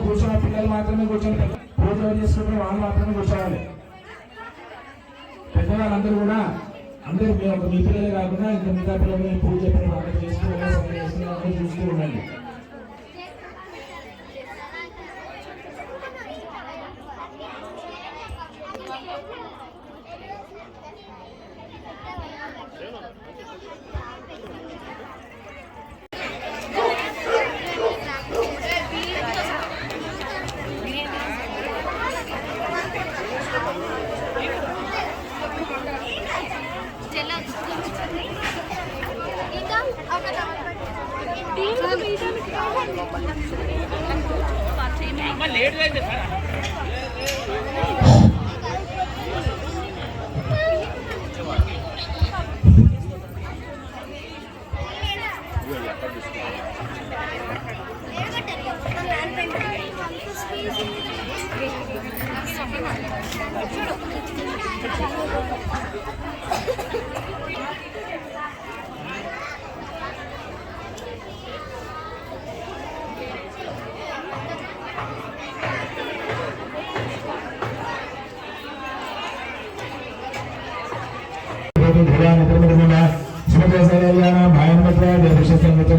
కూర్చున్న పిల్లలు మాత్రమే కూర్చొని పూజలు ఎవరు వాళ్ళు మాత్రమే కూర్చోవాలి. పెద్దవాళ్ళందరూ కూడా అందరూ మీ ఒక మీ పిల్లలే కాకుండా ఇంకా మిగతా పిల్లలు పూజ చెప్పిన వాళ్ళు చేస్తూ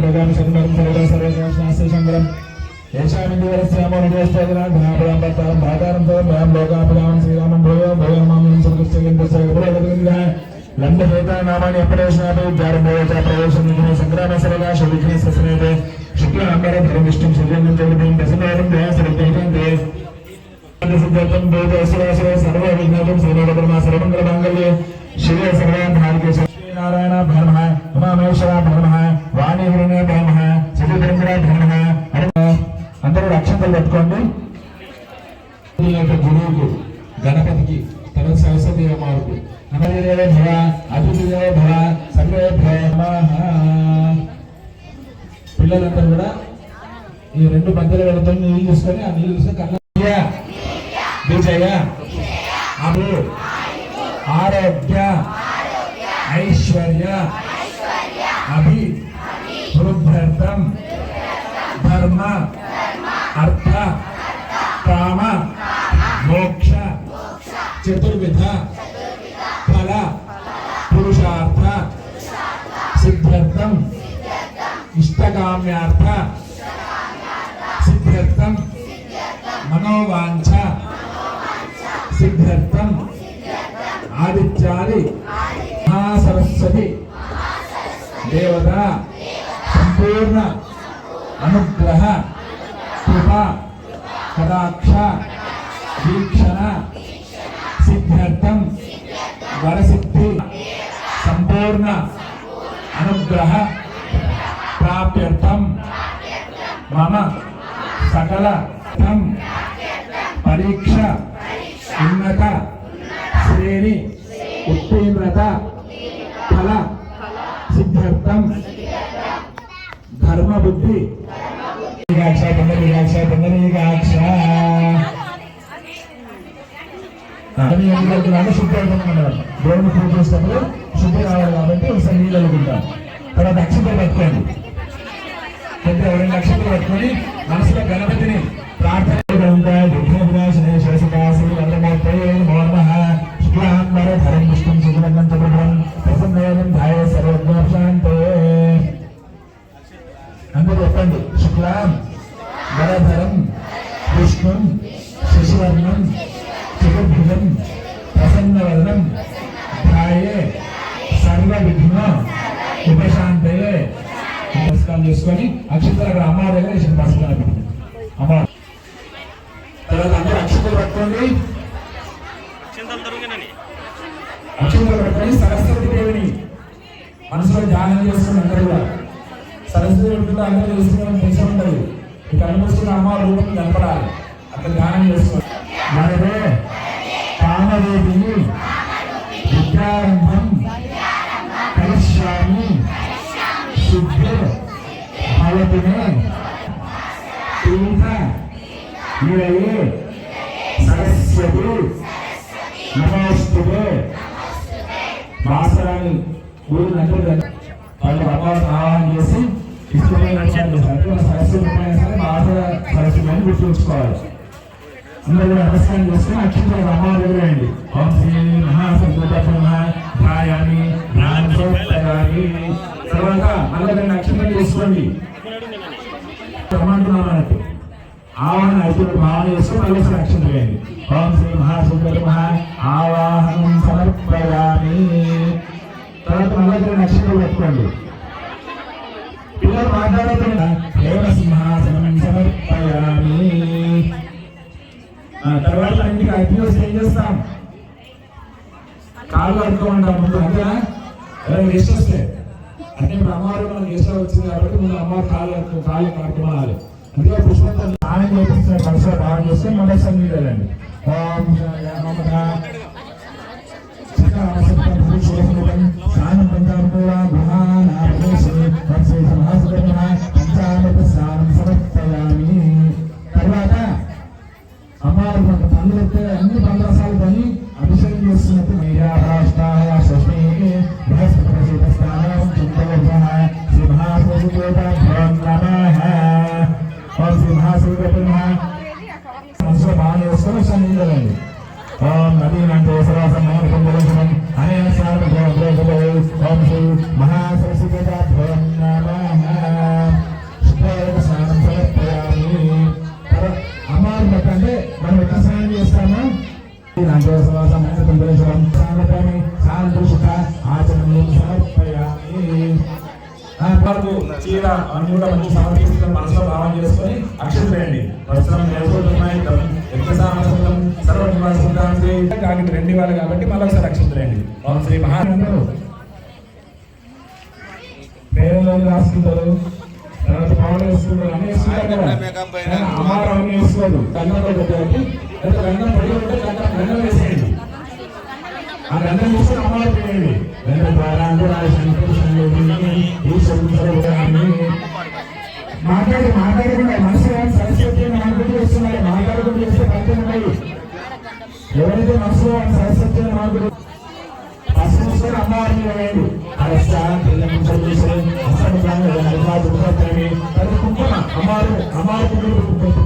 പ്രകാരം സംഘം സർവകാശനാശയ ശങ്കരം േശാമിന്ദിവരസ്യാമോസ്തോകനാഭ്യാപരാമ്പത്താം ഭാതാരന്തോം ഭയം ലോകാഭിരാമം ശ്രീരാമം ഭൂയോ ഭൂയമാമം സുഖശ്ചകേന്ദ്രസേകപുരോഗതിഗ്രഹ ലംബഹേതാനാമാണി അപ്രവേശനാഭി ഉദ്ധാരംഭോച പ്രവേശനത്തിന് സംഗ്രാമ സർവകാശ വിഘ്ന സസനേത് ശുക്ലാംബര ധരവിഷ്ണും സൂര്യനന്ദം പ്രസന്നേരം ദയാസരത്തേകന്തേ സിദ്ധാർത്ഥം ഭൂതസുരാസുര സർവവിഘ്നതും സർവപരമാ സർവമംഗളമാംഗല്യ ശിവ സർവാൻ ഭാരതീയ నారాయణ భర్మ ఉమామేశ్వర భర్మ వాణి హిరణ్య భర్మ శివధరేంద్ర భర్మ అందరూ రక్షణలు పెట్టుకోండి. గురువుకు గణపతికి తర్వాత సరస్వతి అమ్మవారికి నమదేవ భవ అతిథిదేవ భవ సర్వే భవ పిల్లలందరూ కూడా ఈ రెండు మధ్యలో వెళుతూ నీళ్ళు తీసుకొని ఆ నీళ్ళు తీసుకొని కళ్ళ విజయ అభు ఆరోగ్య. ఐశ్వర్య. ऐश्वर्या। अभी वृद्धर्थम धर्म। अर्थ। काम। मोक्ष। चतुर्विध। फल। पुरुषार्थ। सिद्ध्यर्थम। इष्टकाम्यार्थ। सिद्ध्यर्थम। मनोवांच సకల తం పరీక్ష ఉన్నత శ్రేణి ఉత్తీర్ణత ఫల సిద్ధార్థం ధర్మ బుద్ధి ఏకాక్ష పుండరీకాక్ష పుండరీకాక్ష అని ఎందుకంటున్నాను శుద్ధమన్నారు దేవుని పూజ చేసినప్పుడు శుద్ధి కావాలి కాబట్టి ఒకసారి నీళ్ళు అనుకుంటాం తర్వాత నక్షత్రం పెట్టుకోండి పెద్ద రెండు నక్షత్రం పెట్టుకొని మనసులో గణపతిని ప్రార్థన ఉంటాయి. విష్ణుం సుగుణం చతుర్భం ప్రసన్నేనం ధాయ సర్వజ్ఞాంతే అందరూ చెప్పండి. శుక్లాం వరధరం విష్ణుం శశివర్ణం చతుర్భుజం ప్రసన్నవదనం ధ్యాయే సర్వ విఘ్న ఉపశాంతయే నమస్కారం చేసుకొని అక్షతలు అమ్మ దగ్గర వేసిన నమస్కారం పెట్టింది అమ్మ తర్వాత అందరూ అక్షతలు పట్టుకోండి అక్షతలు పట్టుకొని సరస్వతి దేవిని మనసులో ధ్యానం చేసుకుని అందరూ కూడా సరస్వతి పెట్టుకుంటే అందరూ చేసుకుని తెలిసి ఉండదు ఇక అనుభవిస్తున్న అమ్మ రూపం కనపడాలి అక్కడ ధ్యానం చేసుకోండి మనదే కామదేవిని విద్యారంభం కరిష్యామి శుద్ధ భవతినే తీర్థ ఈరయే సరస్వతి నమోస్తుతే బాసరాన్ని ఊరినంటే వాళ్ళు అమ్మవారిని ఆవాహన చేసి ఇష్టమైన విషయాలు చేస్తారు మన సరస్వతి రూపాయలు సరే బాసర సరస్వతి అని గుర్తుంచుకోవాలి అందరూ కూడా నమస్కారం చేసుకుని అక్షంతలు అమ్మవారి దగ్గర వేయండి ఓం శ్రీ తర్వాత మళ్ళీ రెండు అక్షంతలు చేసుకోండి అన్నట్టు. ఆవాహన అయిపోయిన భావన చేసుకుని మళ్ళీ అక్షంతలు వేయండి ఓం శ్రీ ఆవాహనం సమర్పయామి తర్వాత మళ్ళీ రెండు అక్షంతలు పెట్టుకోండి. అమ్మవారు మన గెస్ట్ వచ్చింది కాబట్టి ముందు అమ్మవారు కాళ్ళు అనుకో కాళ్ళు కడుక్కోవాలి అందుకే పుష్పంతో స్నానం చేపిస్తున్న మనసులో భావన చేస్తే మళ్ళీ సన్నిధి వెళ్ళండి ఓం నమః స్నానం పంచామృత మహానాభేశే వంశే సమాసకర్మ పంచామృత స్నానం సమర్పయామి తర్వాత అమ్మవారు మనకు పండ్లు వస్తే అన్ని పండ్రసాలు కొని అభిషేకం చేస్తున్నట్టు చేసుకొని సన్నిధించండి ఓం నదీనంటే సర్వసమైన కుండలం అనేన స్నానం ఓం శ్రీ మహాసరస్వత నమః. శుక్రవారం స్నానం సమర్పయామి. తర్వాత అంటే మనం ఎట్లా స్నానం చేస్తాము? వరకు చీర అన్ని కూడా మంచి సమర్పిస్తున్న మనసులో భావం చేసుకొని అక్షరం వేయండి. వస్త్రం నేర్చుకుంటున్నాయి ఎంత సామర్థ్యం సర్వ నివాసుకుంటానికి కాకి రెండు ఇవ్వాలి కాబట్టి మళ్ళీ ఒకసారి అక్షత వేయండి ఓం శ్రీ మహానందరు పేరులో రాసుకుంటారు తర్వాత పవన్ వేసుకుంటారు అన్ని వేసుకుంటారు కదా కానీ అమ్మారు అన్ని వేసుకోదు గంధంలో పెట్టేది లేదా గంధం పడి ఉంటే గంధం గంధం వేసేయండి. ఆ గంధం తీసుకుని అమ్మారు వేయండి గంధం ద్వారా అందరూ మాట్లాడి మాట్లాడకుండా మనసు సరస్వతి ఎవరైతే మనసులో సరస్వతి అని అసలు అమ్మవారిని వేయండి. కుంకుమ అమ్మారు అమ్మారు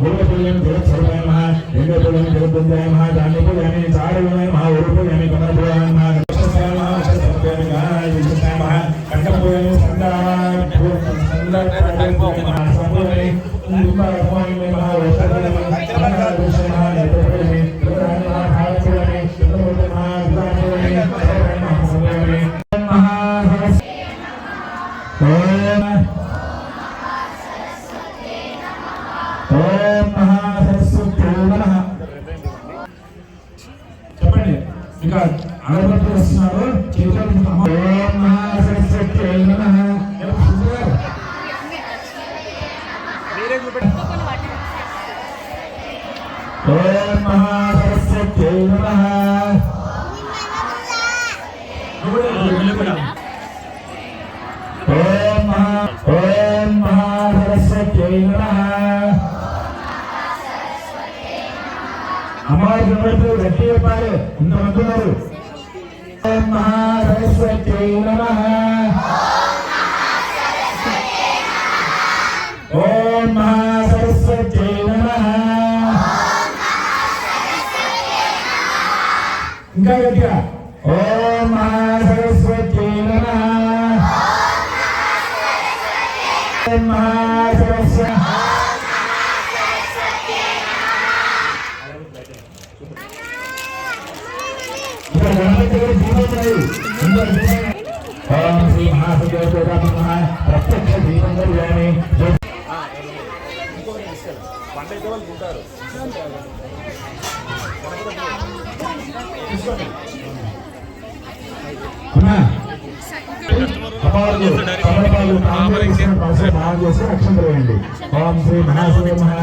உருவப்பொழியம் திருச்சர்வயமா எங்கப்பொழியம் திருப்பந்தியமா தண்ணிப்பொழியமே சாரவயமா உருப்பொழியமே கமலப்பொழியமா கிருஷ்ணசாயமா சத்தியமா விஷ்ணசாயமா கண்டப்பொழியம் சந்தா சந்தா వస్తున్నారు చేతులు ఓం మహాసరస్వతి నమః ఎవరు చూస్తున్నారు? ఓం మహాసరస్వతి నమః ఓం మహా ఓం నమ. ఓం మహాసరస్వతి నమః. ఇంకా గట్టిగా. ఓం ప్రత్యక్ష అవసరం బాగా చేసి రక్షణ వేయండి ఓం శ్రీ మహాశివ మహా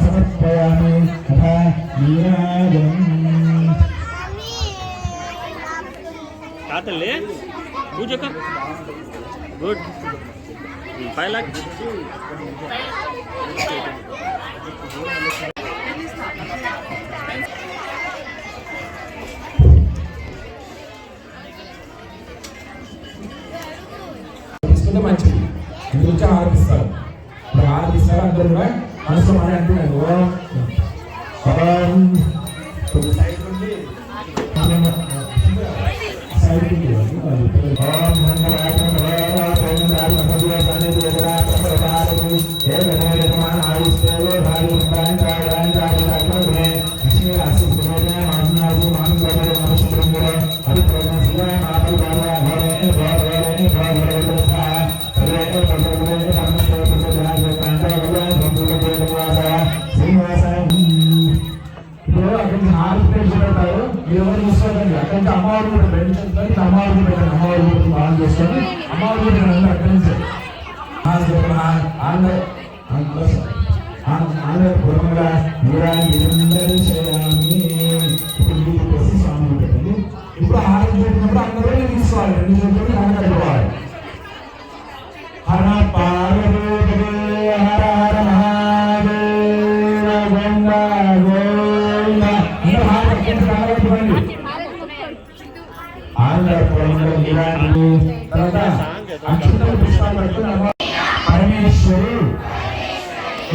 సమర్పయామి నీరాజం తాతల్లి పూజక గుడ్ ఫైవ్ లాక్ తీసుకుంటే మంచిది ఇంటి నుంచి ఆరాధిస్తారు ఇప్పుడు ఆరాధిస్తారు అందరూ కూడా మనసు మాట అంటున్నారు అమ్మవారు కూడా పెట్టండి అక్కడి నుంచి ఆంధ్ర ఆంధ్ర పూర్వంగా నిరందరూ చేయాలి ఇప్పుడు మీకు వచ్చి స్వామి పెట్టండి ఇప్పుడు ఆరు పెట్టినప్పుడు అందరూ తీసుకోవాలి రెండు చేతులు ఆమె కట్టుకోవాలి హర పార్వతీ హర హర మహాదేవ గంగ గోవింద అందరూ హారతి అత్యంత కనబడుతుంది ఆంధ్ర పొలంలో ఇలాంటి తర్వాత అక్షంతలు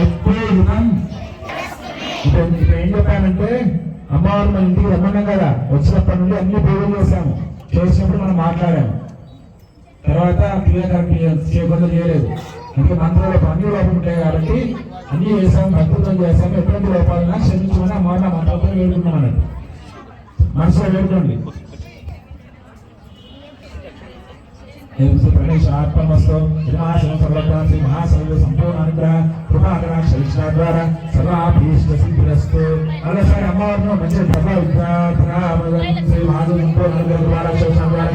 ఎప్పుడూ యుగం ఇప్పుడు ఏం చెప్పానంటే అమ్మవారు మన ఇంటికి రమ్మన్నాం కదా. వచ్చినప్పటి నుండి అన్ని పూజలు చేశాము. చేసినప్పుడు మనం మాట్లాడాము. తర్వాత చేయకుండా చేయలేదు. అంటే మంత్రాలు అన్ని లోపం ఉంటాయి కాబట్టి అన్ని చేసాము భక్తులతో చేసాము ఎటువంటి లోపాలన్నా క్షమించమని ఆ మంత్రాలతో వేడుకున్నాం అన్నట్టు మనసులో వేడుకోండి. ప్రణేశాత్మస్తు వినాశన సర్వత్రా మహాసర్వ సంపూర్ణ అనుగ్రహ కృపాకరాక్ష విష్ణా ద్వారా సర్వాభీష్ట సిద్ధిరస్తు మరోసారి అమ్మవారిని మంచి శ్రీ మహాదేవ సంపూర్ణ అనుగ్రహ ద్వారా ద్వారా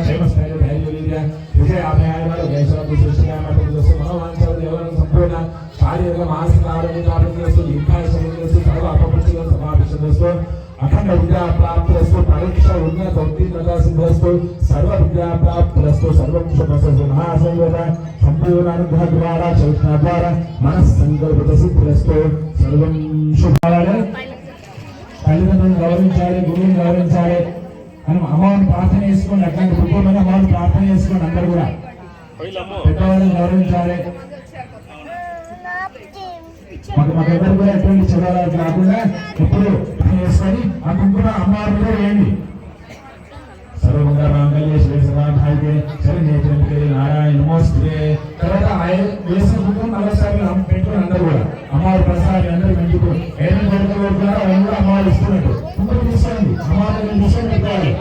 అమ్మవారిని ప్రార్థన చేసుకోండి. అట్లాంటి కుటుంబంలో అమ్మవారిని ప్రార్థన చేసుకోండి అందరు కూడా. పెద్దవాళ్ళని గౌరవించాలి. మాకు మాకెవరు కూడా ఎటువంటి చెడాలు కాకుండా ఎప్పుడు చేసుకొని ఆ కుంకుమ అమ్మవారి మీద వేయండి. సర్వమంగా మాంగళ్య శ్రీ సమాధాయితే శరణ్యేత్రంకే నారాయణ నమోస్తే తర్వాత ఆయన వేసిన కుంకుమ నమస్కారం అమ్మ పెట్టుకుని అందరూ కూడా అమ్మవారి ప్రసాదం అందరూ పెట్టుకు ఏదైనా కొడుకు కొడుకున్నారో అవన్నీ కూడా అమ్మవారు ఇస్తున్నట్టు కుంకుమ తీసుకోండి. అమ్మవారిని తీసుకొని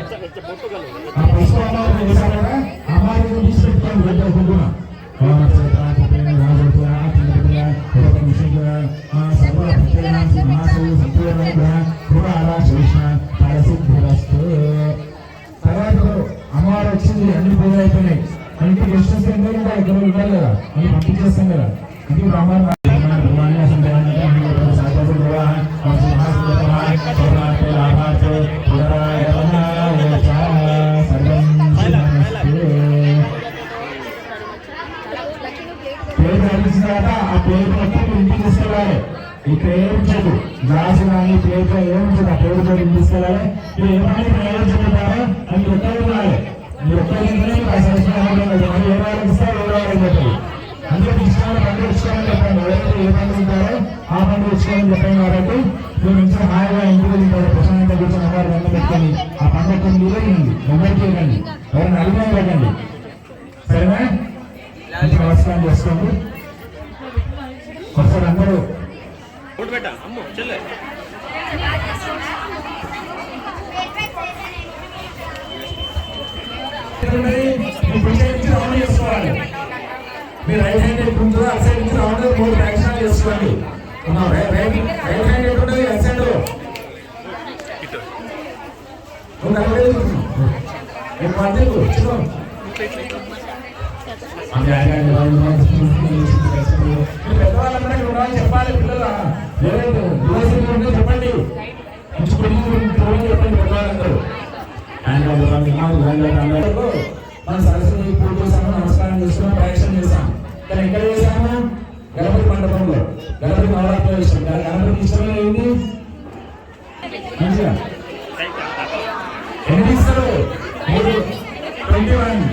అమ్మవారు వచ్చింది అన్ని పూజలు అయిపోయినాయి. ఇంటికి గెస్ట్ వస్తే ఎంత ఇక్కడ కదా. అన్ని పంపించేస్తాం కదా. ఇది అమ్మవారు గ్లాసు కానీ ఆ పేరు పేరు తీసుకెళ్ళాలి మీరు ఏమైనా ప్రయోజనం చెప్తారో అది ఎక్కడ ఉండాలి మీరు ఏ వాళ్ళకి ఇస్తారు ఏ వాళ్ళకి అందుకే ఇష్టమైన పండుగ ఇష్టమని ఎవరైతే ఏ పండుగ ఉంటారో ఆ పండుగ ఇష్టమని చెప్పాను కాబట్టి మీరు మంచిగా హాయిగా ఇంటికి వెళ్ళిపోయారు ప్రశాంతంగా కూర్చొని అమ్మవారు పెట్టుకొని ఆ పండుగ మీరే ఇవ్వండి ఎవరికి ఇవ్వండి ఎవరైనా అడిగినా ఇవ్వకండి సరేనా నమస్కారం చేసుకోండి ఒకసారి అందరూ అమ్మ చెల్లె. మీ రైట్ హ్యాండ్ ఎక్కడ ఉంటుందో అటు సైడ్ నుంచి రౌండ్ మూడు ప్రదక్షిణాలు చేసుకోండి ఉన్నాం. రైట్ రైట్ హ్యాండ్ ఎక్కడ ఉంటుంది అటు సైడ్ నువ్వు పెద్దవాళ్ళందరూ చెప్పాలి పిల్లలు చెప్పండి మంచి పిల్లలు చూడని చెప్పండి పెద్దవాళ్ళందరూ ఆయన మన సరస్వతి పూజ చేసాము నమస్కారం చేసుకున్నాం ప్రయత్నం చేశాం కానీ ఎక్కడ చేశాము గణపతి మండపంలో. గణపతి నవరాత్రి చేసాం. గణపతి ఇష్టమే ఏంటి? మంచిగా. ఎన్ని ఇస్తారు ట్వంటీ వన్.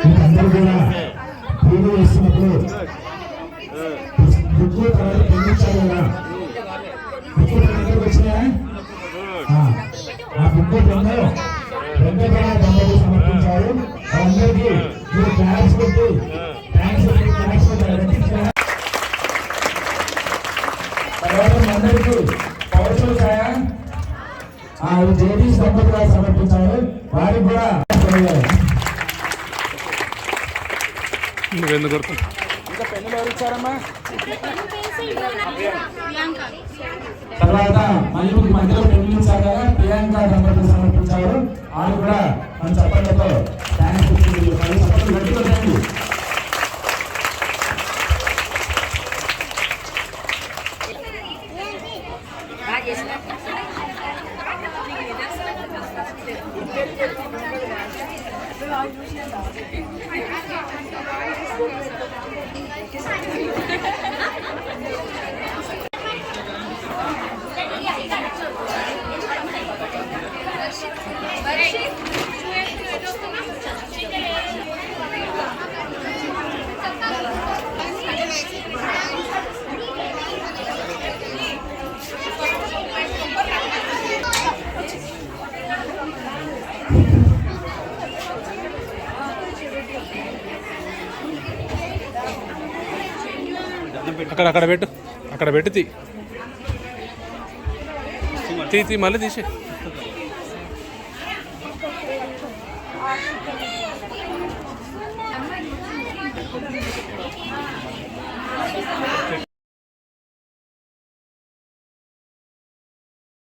మీరందరూ కూడా పూజ చేస్తున్నప్పుడు బుక్కు తర్వాత పండించాలి కదా బుక్కు పండుగ వచ్చినాయా ఆ, ఆ బుక్కు పండు వెంకటరమణ దంపతులు సమర్పించారు అందరికీ మీరు క్లాస్ పెట్టి థ్యాంక్స్ పెట్టి క్లాస్ పెట్టి తర్వాత మీ అందరికీ పౌరుషులు ఛాయ ఆ జేడీస్ దంపతులు సమర్పించారు వారికి కూడా నువ్వెందుకు కొడుతున్నావు ఇంకా పెన్నులు ఎవరు ఇచ్చారమ్మా తర్వాత మళ్ళీ మధ్యలో పెన్నులు ఇచ్చారు కదా ప్రియాంక దంపతులు సమర్పించారు. ఆమె కూడా మన చెప్పండి అక్కడ అక్కడ పెట్టు. అక్కడ పెట్టు తీ. తీ తీ మళ్ళీ తీసే